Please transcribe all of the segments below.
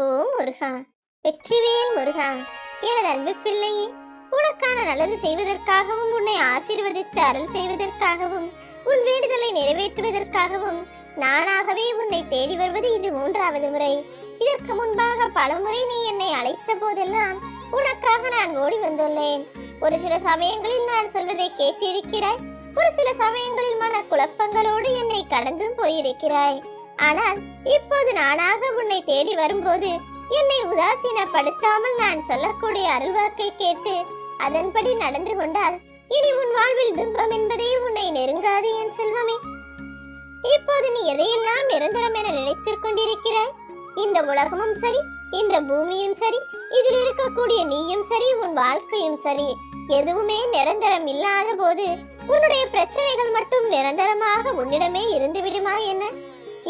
ஓ முருகா. வெற்றிவேல் முருகா. எனது அன்பு பிள்ளையே உனக்கான நல்லது செய்வதற்காகவும் உன்னை ஆசீர்வதித்து அருள் செய்வதற்காகவும் உன் வேண்டுதலை நிறைவேற்றுவதற்காகவும் நானாகவே உன்னை தேடி வருவது இது மூன்றாவது முறை. இதற்கு முன்பாக பலமுறை நீ என்னை அழைத்த போதெல்லாம் உனக்காக நான் ஓடி வந்துள்ளேன். ஒரு சில சமயங்களில் நான் சொல்வதை கேட்டிருக்கிறாய். ஒரு சில சமயங்களில் மன குழப்பங்களோடு என்னை கடந்தும் போயிருக்கிறாய். ஆனால் இப்போது நானாக உன்னை தேடி வரும்போது என்னை உதாசீனப்படுத்தாமல் நான் சொல்லக்கூடிய அருள்வாக்கை கேட்டு அதன்படி நடந்து கொண்டால் இனி உன் வாழ்வில் துன்பம் என்பதே உன்னை நெருங்காது என் செல்வமே. இப்போது நீ எதையெல்லாம் நிரந்தரம் என நினைத்துக் கொண்டிருக்கிறாய்? இந்த உலகமும் சரி இந்த பூமியும் சரி இதில் இருக்கக்கூடிய நீயும் சரி உன் வாழ்க்கையும் சரி எதுவுமே நிரந்தரம் இல்லாத போது உன்னுடைய பிரச்சனைகள் மட்டும் நிரந்தரமாக உன்னிடமே இருந்து விடுமா என்ன?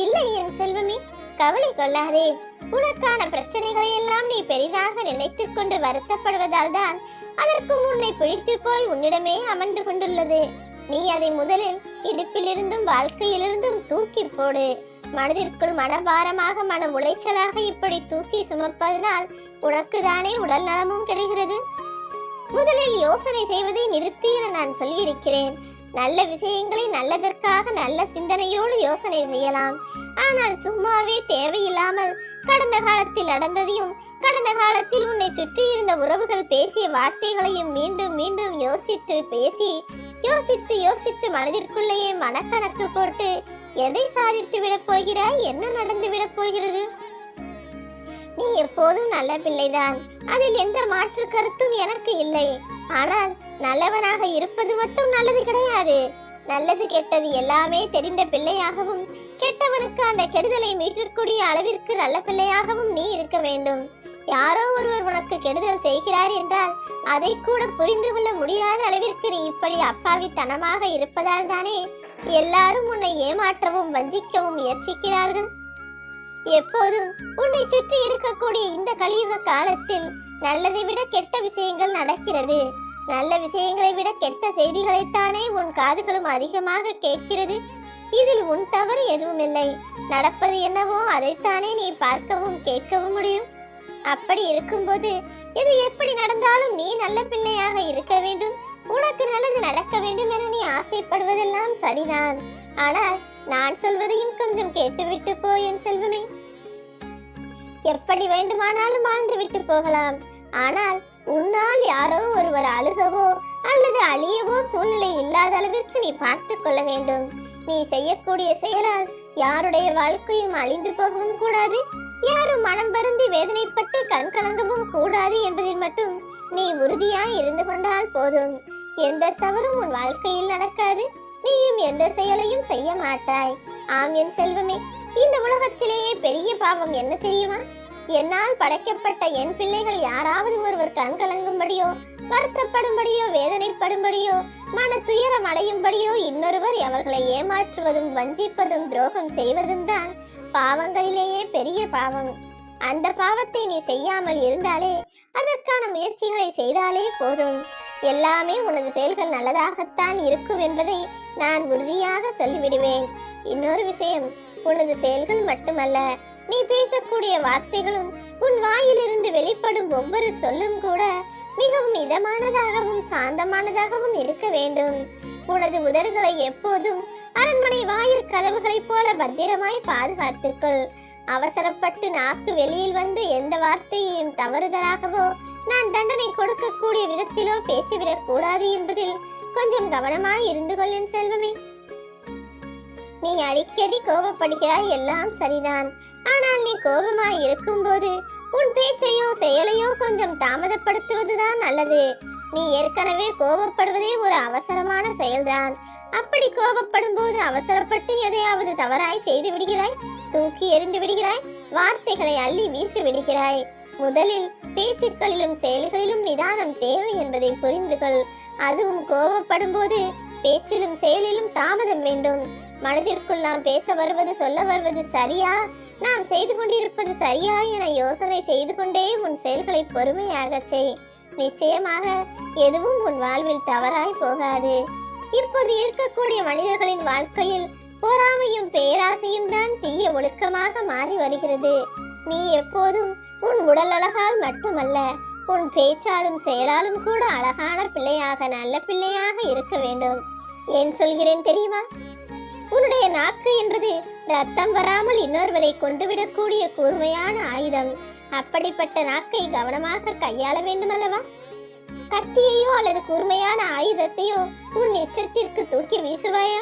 இல்லை என் செல்வமே கவலை கொள்ளாதே. உனக்கான பிரச்சனைகளை எல்லாம் நீ பெரிதாக நினைத்துக் கொண்டு வருத்தப்படுவதால் தான் அதற்கு உன்னை பிடித்து போய் உன்னிடமே அமர்ந்து கொண்டுள்ளது. நீ அதை முதலில் இடுப்பிலிருந்தும் வாழ்க்கையிலிருந்தும் தூக்கி போடு. மனதிற்குள் மனபாரமாக மன உளைச்சலாக இப்படி தூக்கி சுமப்பதனால் உனக்கு தானே உடல் நலமும் கிடைக்கிறது முதலில் யோசனை செய்வதை நிறுத்தி என நான் சொல்லியிருக்கிறேன். நல்ல விஷயங்களை நல்லதற்காக நல்ல சிந்தனையோடு யோசனை செய்யலாம். ஆனால் சும்மாவே தேவையில்லாமல் கடந்த காலத்தில் நடந்ததையும் கடந்த காலத்தில் உன்னை சுற்றி இருந்த உறவுகள் பேசிய வார்த்தைகளையும் மீண்டும் மீண்டும் யோசித்து பேசி யோசித்து யோசித்து மனதிற்குள்ளேயே மனக்கணக்கு போட்டு எதை சாதித்து விடப் போகிறாய்? என்ன நடந்து விடப் போகிறது? நீ எப்போதும் நல்ல பிள்ளைதான். அதில் எந்த மாற்று கருத்தும் எனக்கு இல்லை. ஆனால் நல்லவனாக இருப்பது மட்டும் நல்லது கிடையாது. நல்லது கெட்டது எல்லாமே தெரிந்த பிள்ளையாகவும் கெட்டவனுக்கு அந்த கெடுதலை மீட்டக்கூடிய அளவிற்கு நல்ல பிள்ளையாகவும் நீ இருக்க வேண்டும். யாரோ ஒருவர் உனக்கு கெடுதல் செய்கிறார் என்றால் அதை கூட புரிந்து கொள்ள முடியாத அளவிற்கு நீ இப்படி அப்பாவித்தனமாக இருப்பதால் தானே எல்லாரும் உன்னை ஏமாற்றவும் வஞ்சிக்கவும் முயற்சிக்கிறார்கள். எப்போதும் உன்னை சுற்றி இருக்கக்கூடிய இந்த கலியுக காலத்தில் நல்லதை விட கெட்ட விஷயங்கள் நடக்கிறது. நல்ல விஷயங்களை விட கெட்ட செய்திகளைத்தானே உன் காதுகளும் அதிகமாக கேட்கிறது. இதில் உன் தவறு எதுவும் இல்லை. நடப்பது என்னவோ அதைத்தானே நீ பார்க்கவும் கேட்கவும் முடியும். அப்படி இருக்கும்போது இது எப்படி நடந்தாலும் நீ நல்ல பிள்ளையாக இருக்க வேண்டும். உனக்கு நல்லது நடக்க வேண்டும் என நீ ஆசைப்படுவதெல்லாம் சரிதான். ஆனால் நான் சொல்வதையும் கொஞ்சம் கேட்டுவிட்டு போ என் செல்வமே. எப்படி வேண்டுமானாலும் வாழ்ந்து விட்டு போகலாம். ஆனால் உன்னால் யாரோ ஒருவர் அழுகவோ அல்லது அழியவோ சூழ்நிலை இல்லாத அளவிற்கு நீ பார்த்து கொள்ள வேண்டும். நீ செய்யக்கூடிய செயலால் யாருடைய வாழ்க்கையும் அழிந்து போகவும் கூடாது யாரும் மனம் வருந்தி வேதனைப்பட்டு கண் கலங்கவும் கூடாது என்பதில் மட்டும் நீ உறுதியாய் இருந்து கொண்டால் போதும். எந்த தவறும் உன் வாழ்க்கையில் நடக்காது. நீயும் எந்த செயலையும் செய்ய மாட்டாய். ஆம் என் செல்வமே இந்த உலகத்திலேயே பெரிய பாவம் என்ன தெரியுமா? என்னால் படைக்கப்பட்ட என் பிள்ளைகள் யாராவது ஒருவர் கண் கலங்கும்படியோ வருத்தப்படும்படியோ வேதனைப்படும்படியோ மன துயரம் அடையும்படியோ இன்னொருவர் அவர்களை ஏமாற்றுவதும் வஞ்சிப்பதும் துரோகம் செய்வதும் தான் பாவங்களிலேயே பெரிய பாவம். அந்த பாவத்தை நீ செய்யாமல் இருந்தாலே அதற்கான முயற்சிகளை செய்தாலே போதும். எல்லாமே உனது செயல்கள் நல்லதாகத்தான் இருக்கும் என்பதை நான் உறுதியாக சொல்லிவிடுவேன். இன்னொரு விஷயம் உனது செயல்கள் மட்டுமல்ல நீ பேசக்கூடிய வார்த்தைகளும் உன் வாயிலிருந்து வெளிப்படும் ஒவ்வொரு சொல்லும் கூட மிகவும் இதமானதாகவும் சாந்தமானதாகவும் இருக்க வேண்டும். உனது உதடுகளை எப்போதும் அரண்மனை வாயில் கதவுகளைப் போல பத்திரமாய் பாதுகாத்துக்கொள் அவசரப்பட்டு நாக்கு வெளியில் வந்து எந்த வார்த்தையையும் தவறுதலாகவோ நான் தண்டனை கொடுக்கக்கூடிய விதத்திலோ பேசிவிடக் கூடாது என்பதில் கொஞ்சம் கவனமாய் இருந்து கொள்ளேன் செல்வமே. நீ அடிக்கடி கோபப்படுகிறாய் எல்லாம் சரிதான். ஆனால் நீ கோபமாய் இருக்கும்போது உன் பேச்சையோ செயலையோ கொஞ்சம் தாமதப்படுத்துவதுதான் நல்லது. நீ ஏற்கனவே கோபப்படுவதே ஒரு அவசரமான செயல்தான். அப்படி கோபப்படும் போது அவசரப்பட்டு எதையாவது தவறாய் செய்து விடுகிறாய் தூக்கி எறிந்து விடுகிறாய் வார்த்தைகளை அள்ளி வீசி விடுகிறாய். முதலில் பேச்சுக்களிலும் செயல்களிலும் நிதானம் தேவை என்பதை புரிந்துகொள் அதுவும் கோபப்படும் போது பேச்சிலும் செயலிலும் தாமதம் வேண்டும். மனதிற்குள் நாம் பேச வருவது சொல்ல வருவது சரியா? நாம் செய்து கொண்டிருப்பது சரியா என யோசனை செய்து கொண்டே உன் செயல்களை பொறுமையாக செய். நிச்சயமாக எதுவும் உன் வாழ்வில் தவறாய் போகாது. இப்போது இருக்கக்கூடிய மனிதர்களின் வாழ்க்கையில் பொறாமையும் பேராசையும் தான் தீய ஒழுக்கமாக மாறி வருகிறது. நீ எப்போதும் உன் உடல் அழகால் மட்டுமல்ல உன் பேச்சாலும் செயலாலும் கூட அழகான பிள்ளையாக நல்ல பிள்ளையாக இருக்க வேண்டும். ஏன் சொல்கிறேன் தெரியுமா? உன்னுடைய நாக்கு என்பது ரத்தம் வராமல் இன்னொருவரை கொண்டுவிடக்கூடிய கூர்மையான ஆயுதம். அப்படிப்பட்ட நாக்கை கவனமாக கையாள வேண்டுமல்லவா? கத்தியையோ அல்லது கூர்மையான ஆயுதத்தையோ உன் இஷ்டத்திற்கு தூக்கி வீசுவாயா?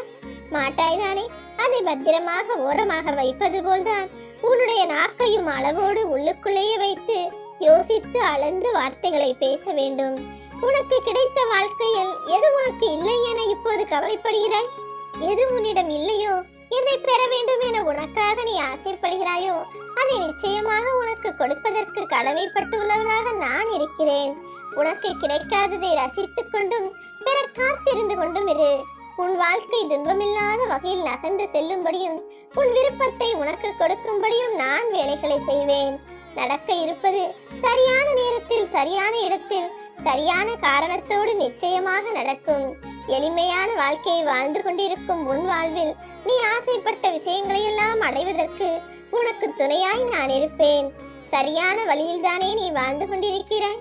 மாட்டாய்தானே? அதை பத்திரமாக ஓரமாக வைப்பது போல்தான். உன்னுடைய நாக்கையும் அளவோடு உள்ளுக்குள்ளேயே வைத்து யோசித்து அளந்து வார்த்தைகளை பேச வேண்டும். உனக்கு கிடைத்த வாழ்க்கையில் எது உனக்கு இல்லை என இப்போது கவலைப்படுகிறாய்? எது உன்னிடம் இல்லையோ எதை பெற வேண்டும் என உனக்காக நீ ஆசைப்படுகிறாயோ அதை நிச்சயமாக உனக்கு கொடுப்பதற்கு கடமைப்பட்டுள்ளவனாக நான் இருக்கிறேன். உனக்கு கிடைக்காததை ரசித்துக் கொண்டும் பிறர் காத்திருந்து கொண்டும் இரு. உன் வாழ்க்கை துன்பமில்லாத வகையில் நகர்ந்து செல்லும்படியும் உன் விருப்பத்தை உனக்கு கொடுக்கும்படியும் நான் வேலைகளை செய்வேன். நடக்க இருப்பது சரியான நேரத்தில் சரியான இடத்தில் சரியான காரணத்தோடு நிச்சயமாக நடக்கும். எளிமையான வாழ்க்கையை வாழ்ந்து கொண்டிருக்கும் உன் வாழ்வில் நீ ஆசைப்பட்ட விஷயங்களை எல்லாம் அடைவதற்கு உனக்கு துணையாய் நான் இருப்பேன். சரியான வழியில்தானே நீ வாழ்ந்து கொண்டிருக்கிறாய்?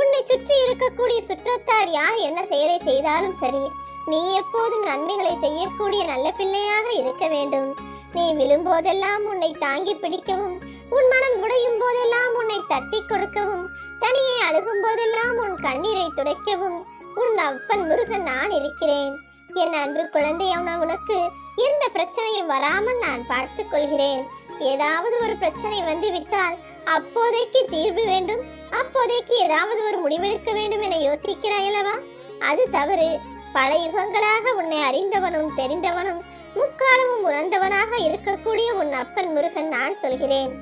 உன்னை சுற்றி இருக்கக்கூடிய சுற்றத்தார் யார் என்ன செயலை செய்தாலும் சரி நீ எப்போதும் நன்மைகளை செய்யக்கூடிய நல்ல பிள்ளையாக இருக்க வேண்டும். நீ விழும்போதெல்லாம் உன்னை தாங்கி பிடிக்கவும் உன் மனம் உடையும் போதெல்லாம் உன்னை தட்டி கொடுக்கவும் தனியே அழுகும் போதெல்லாம் உன் கண்ணீரை துடைக்கவும் உன் அப்பன் முருகன் நான் இருக்கிறேன். என் அன்பு குழந்தையான உனக்கு எந்த பிரச்சனையும் வராமல் நான் பார்த்து கொள்கிறேன். ஏதாவது ஒரு பிரச்சனை வந்து விட்டால் அப்போதைக்கு தீர்வு வேண்டும். அப்போதைக்கு ஏதாவது ஒரு முடிவெடுக்க வேண்டும் என யோசிக்கிறாய் அல்லவா அது தவறு. பல யுகங்களாக உன்னை அறிந்தவனும் தெரிந்தவனும் முக்காலமும் உணர்ந்தவனாக இருக்கக்கூடிய உன் அப்பன் முருகன் நான் சொல்கிறேன்.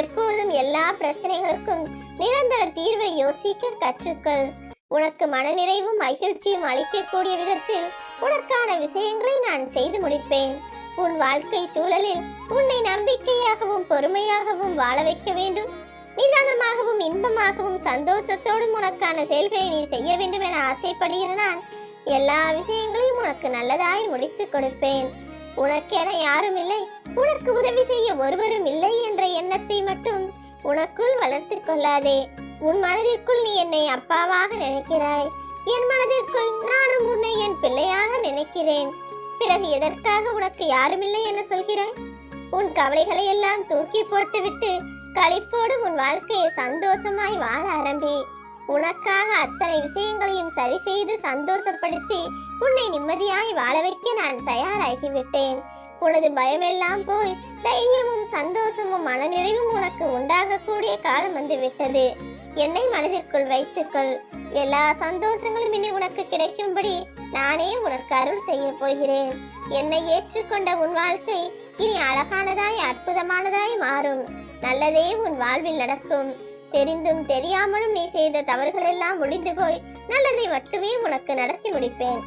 எப்போதும் எல்லா பிரச்சனைகளுக்கும் நிரந்தர தீர்வை யோசிக்க கற்றுக்கொள். உனக்கு மனநிறைவும் மகிழ்ச்சியும் அளிக்கக்கூடிய விதத்தில் உனக்கான விஷயங்களை நான் செய்து முடிப்பேன். உன் வாழ்க்கை சூழலில் உன்னை நம்பிக்கையாகவும் பொறுமையாகவும் வாழ வைக்க வேண்டும். நிதானமாகவும் இன்பமாகவும் சந்தோஷத்தோடும் உனக்கான செயல்களை நீ செய்ய வேண்டும் என ஆசைப்படுகிற நான் எல்லா விஷயங்களையும் உனக்கு நல்லதாய் முடித்துக் கொடுப்பேன். உனக்கென யாரும் இல்லை. உனக்கு உதவி செய்ய ஒருவரும் இல்லை என்ற எண்ணத்தை மட்டும் உனக்குள் வளர்த்துக் கொள்ளாதே. உன் மனதிற்குள் நீ என்னை அப்பாவாக நினைக்கிறாய். என் மனதிற்குள் நானும் உன்னை என் பிள்ளையாக நினைக்கிறேன். பிறகு எதற்காக உனக்கு யாருமில்லை என சொல்கிறாய்? உன் கவலைகளை எல்லாம் தூக்கி போட்டுவிட்டு களிப்போடு உன் வாழ்க்கையை சந்தோஷமாய் வாழ ஆரம்பி. உனக்காக அத்தனை விஷயங்களையும் சரி செய்து சந்தோஷப்படுத்தி உன்னை நிம்மதியாய் வாழ வைக்க நான் தயாராகிவிட்டேன். உனது பயமெல்லாம் போய் தைரியமும் சந்தோஷமும் மனநிறைவும் உனக்கு உண்டாகக்கூடிய காலம் வந்து விட்டது என்னை மனதிற்குள் வைத்துக்கொள். எல்லா சந்தோஷங்களும் இனி உனக்கு கிடைக்கும்படி நானே உனக்கு அருள் செய்ய போகிறேன். என்னை ஏற்றுக்கொண்ட உன் வாழ்க்கை இனி அழகானதாய் அற்புதமானதாய் மாறும். நல்லதே உன் வாழ்வில் நடக்கும். தெரிந்தும் தெரியாமலும் நீ செய்த தவறுகள் எல்லாம் முடிந்து போய் நல்லதை மட்டுமே உனக்கு நடத்தி முடிப்பேன்.